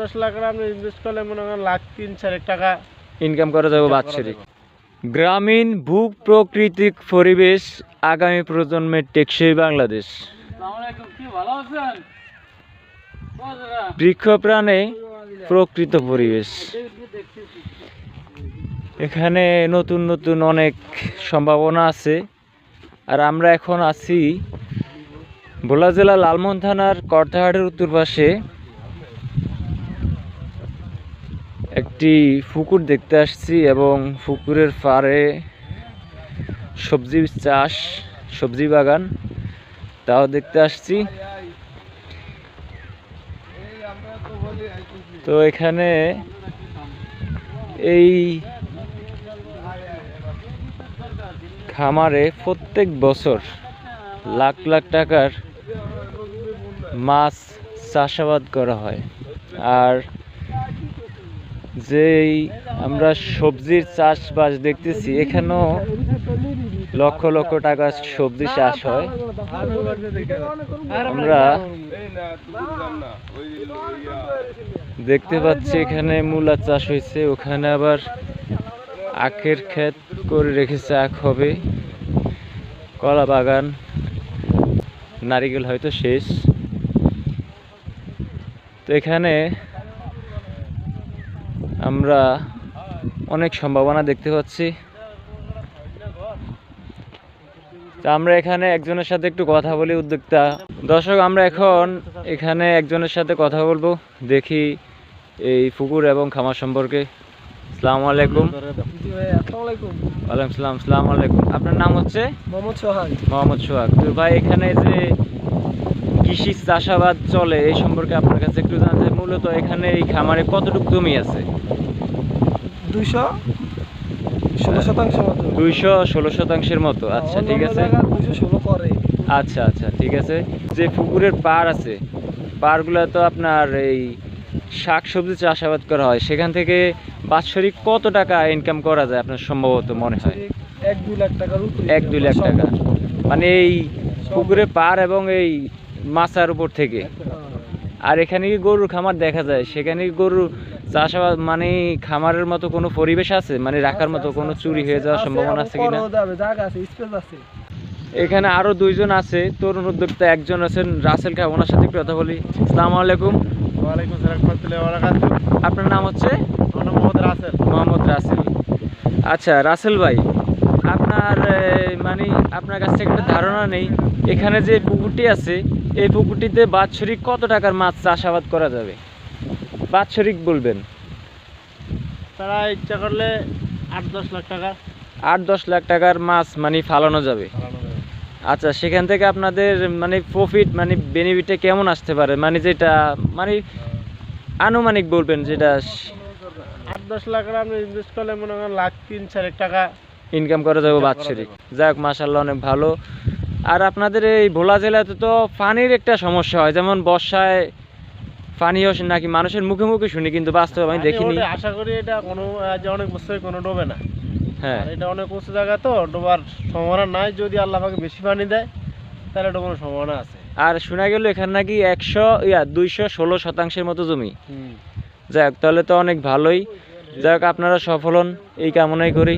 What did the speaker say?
দশ লাখ টাকা আপনি ইনভেস্ট করলে মনে করেন লাখ তিন চারেক টাকা ইনকাম করা যাবে বাৎসরিক। গ্রামীণ ভূ প্রাকৃতিক পরিবেশ আগামী প্রজন্মের টেকসই বাংলাদেশ। বৃক্ষ প্রাণে প্রকৃত পরিবেশ। এখানে নতুন নতুন অনেক সম্ভাবনা আছে। আর আমরা এখন আছি ভোলা জেলা লালমোহন থানার কর্তাহাটের উত্তর পাশে। একটি পুকুর দেখতে আসছি এবং পুকুরের পাড়ে সবজি চাষ, সবজি বাগান, তাও দেখতে আসছি। তো এখানে এই খামারে প্রত্যেক বছর লাখ লাখ টাকার মাছ চাষাবাদ করা হয়। আর যেই আমরা সবজির চাষবাস দেখতেছি, এখানেও লক্ষ লক্ষ টাকা সবজি চাষ হয়। আমরা দেখতে পাচ্ছি এখানে মূলা চাষ হয়েছে, ওখানে আবার আখের ক্ষেত করে রেখেছে আখ হবে। কলা বাগান, নারিকেল হয়তো শেষ। তো এখানে আমরা অনেক সম্ভাবনা দেখতে পাচ্ছি। তা আমরা এখানে একজনের সাথে একটু কথা বলি উদ্যোক্তা। দর্শক আমরা এখন এখানে একজনের সাথে কথা বলব। দেখি এই পুকুর এবং খামার সম্পর্কে। আসসালামু আলাইকুম। ওয়ালাইকুম সালাম আসসালামু আলাইকুম। আপনার নাম হচ্ছে? মোহাম্মদ সোহাগ। মোহাম্মদ সোহাগ। তো ভাই এখানে যে কৃষি চাষাবাদ চলে এই সম্পর্কে আপনার কাছে একটু জানতে। মূলত এখানে এই খামারে কতটুকু জমি আছে? দুইশো ষোলো শতাংশ দুইশো ষোলো শতাংশের মতো। আচ্ছা ঠিক আছে। আচ্ছা আচ্ছা ঠিক আছে। যে পুকুরের পাড় আছে পাড়গুলো তো আপনার এই শাক সবজি চাষাবাদ করা হয়। সেখান থেকে বাৎসরিক কত টাকা ইনকাম করা যায় আপনার সম্ভবত মনে হয়? এক দুই লাখ টাকার এক দুই লাখ টাকা। মানে এই পুকুরের পাড় এবং এই মাছার উপর থেকে? আর এখানে কি গরুর খামার দেখা যায়? সেখানে কি গরুর চাষাবাদ মানে খামারের মতো কোনো পরিবেশ আছে? মানে রাখার মতো কোনো চুরি হয়ে যাওয়ার সম্ভাবনা আছে কিনা? এখানে আরও দুইজন আছে তরুণ উদ্যোক্তা একজন আছেন রাসেল খা ওনার সাথে কথা বলি। আসসালামু আলাইকুম। সালাম বারাকাতুহু। আপনার নাম হচ্ছে? মোহাম্মদ রাসেল। মোহাম্মদ রাসেল। আচ্ছা রাসেল ভাই আপনার মানে আপনার কাছ থেকে একটা ধারণা নেই। এখানে যে পুকুরটি আছে এই পুকুরটিতে বাৎসরিক কত টাকার মাছ চাষাবাদ করা যাবে? বাৎসরিক বলবেন। তারা ইচ্ছা করলে আট দশ লাখ টাকা। আট দশ লাখ টাকার মাছ মানে ফালানো যাবে। আচ্ছা সেখান থেকে আপনাদের মানে প্রফিট মানে বেনিফিটটা কেমন আসতে পারে? মানে যেটা মানে আনুমানিক বলবেন যেটা আট দশ লাখ টাকা আপনি ইনভেস্ট করলে মনে করেন লাখ তিন চারেক টাকা ইনকাম করা যাবে বাৎসরিক। যাক মাসাল্লাহ অনেক ভালো। আর আপনাদের এই ভোলা জেলাতে তো পানির একটা সমস্যা হয় যেমন বর্ষায় পানি আসে নাকি মানুষের মুখে মুখে শুনি কিন্তু বাস্তবে আমি দেখিনি। আশা করি এটা কোনো আজ অনেক বছর কোনো ডোবে না। হ্যাঁ। এটা অনেক উঁচু জায়গা তো ডোবার সম্ভাবনা নাই যদি আল্লাহ পাকে বেশি পানি দেয় তাহলে ডোবার সম্ভাবনা আছে। আর শোনা গেল এখানে নাকি একশো ইয়া দুইশো ষোলো শতাংশের মতো জমি। যাক তাহলে তো অনেক ভালোই। যাক আপনারা সফল হন এই কামনাই করি।